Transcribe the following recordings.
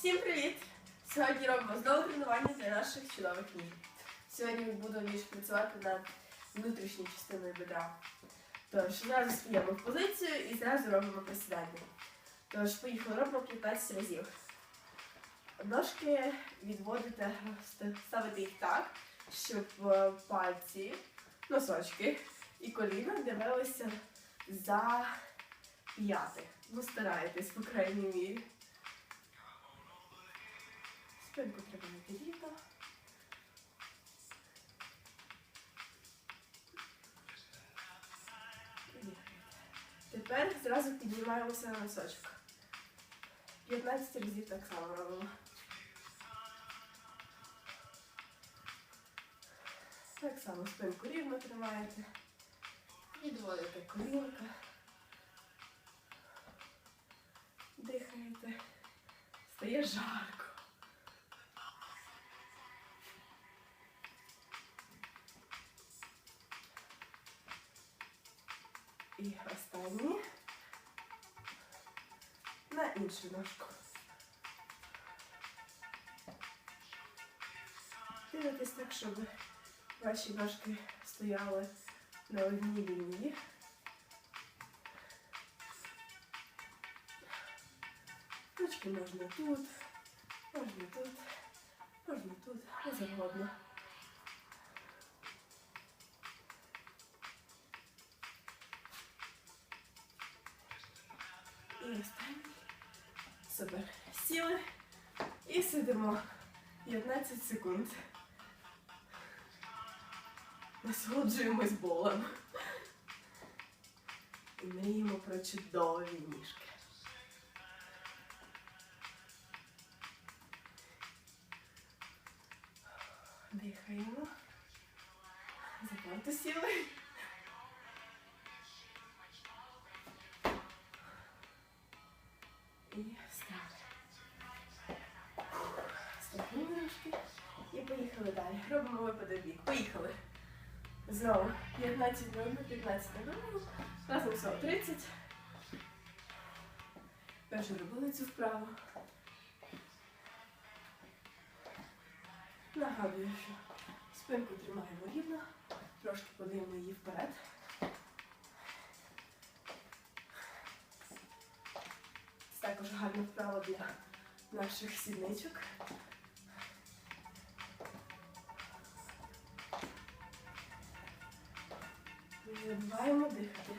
Всім привіт! Сьогодні робимо знову тренування для наших чудових ніг. Сьогодні будемо більше працювати над внутрішньою частиною бедра. Тож, зразу стаємо в позицію і зразу робимо присідання. Тож, поїхали, робимо 15 разів. Ножки відводите, ставите їх так, щоб е, пальці, носочки і коліна дивилися за п'яти. Ну, стараєтесь, по крайній мірі. Спинку треба не рівно. Тепер зразу піднімаємося на носочок. 15 разів так само робимо. Так само спинку рівно тримаєте. Відводите колінка. Дихаєте. Стає жарко. На іншу ножку. Дивитесь так, щоб ваші ножки стояли на одній лінії. Ручки можна тут, можна тут, можна тут, не завгодно. І останній. Супер. Сіли і сидимо 15 секунд. Насолоджуємось болем. І мріємо про чудові ніжки. Дихаємо. Запарто сіли. І ножки і поїхали далі. Робимо випадок бік. Поїхали. Знову 15 на 1, 15 на 1. Разом всього 30. Перше робили цю вправу. Нагадую, що спинку тримаємо рівно, трошки подаємо її вперед. Також гарна вправа для наших сідничок. Не забуваємо дихати.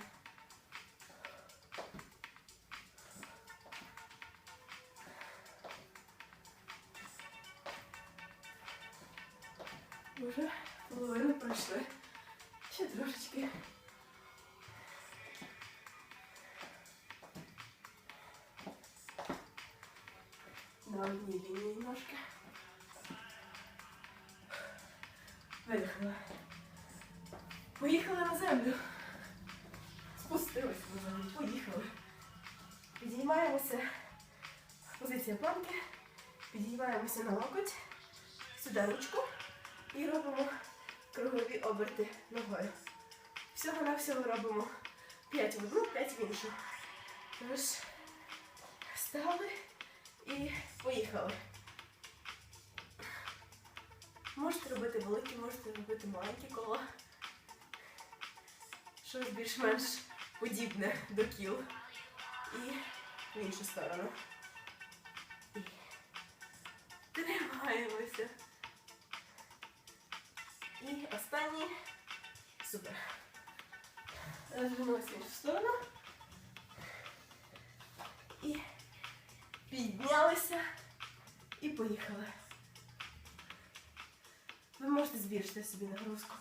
Уже половину пройшли. Ще трошечки. На одній лінії ножки. Видихнули. Поїхали на землю. Спустились на землю. Поїхали. Підіймаємося. Позиція планки. Підіймаємося на локоть. Сюди ручку. І робимо кругові оберти ногою. Всього-навсього робимо 5 в одну, 5 в іншу. Тож, встали і поїхали. Можете робити великі, можете робити маленькі кола. Щось більш-менш подібне до кіл. І в іншу сторону. І тримаємося. І останній. Супер. Розвернулися в іншу сторону. І піднялися і поїхали. Ви можете збільшити собі нагрузку.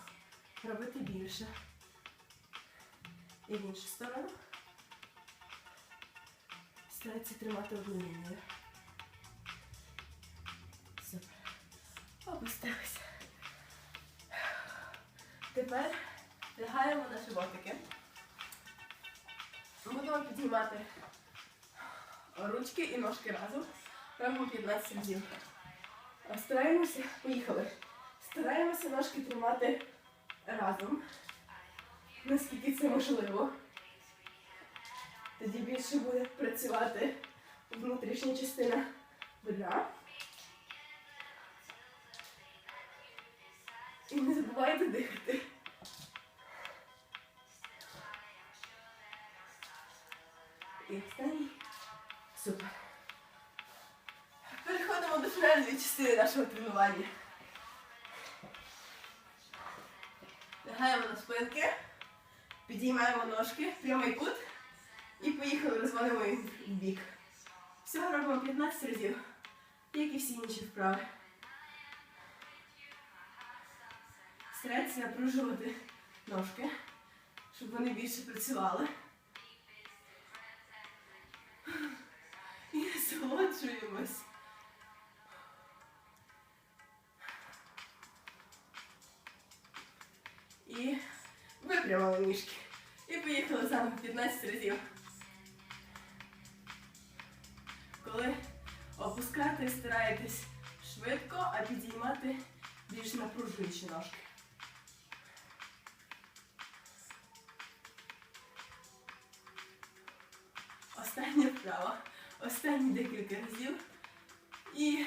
Робити більше. І в іншу сторону. Старайтеся тримати одну лінію. Супер. Опустилися. Тепер лягаємо на животики. Будемо піднімати ручки і ножки разом. Робимо 15 разів. Стараємося, поїхали. Стараємося ножки тримати разом, наскільки це можливо. Тоді більше буде працювати внутрішня частина бедра. І не забувайте дихати. І останній. Супер. Переходимо до фінальної частини нашого тренування. Лягаємо на спинки, підіймаємо ножки, прямий кут і поїхали, розвалимо їх в бік. Всього робимо 15 разів, як і всі інші вправи. Старайтеся напружувати ножки, щоб вони більше працювали. І насолоджуємось. І випрямили ніжки. І поїхали заново 15 разів. Коли опускати, стараєтесь швидко, а підіймати більш напружуючі ножки. Остання вправа. Останні декілька разів. І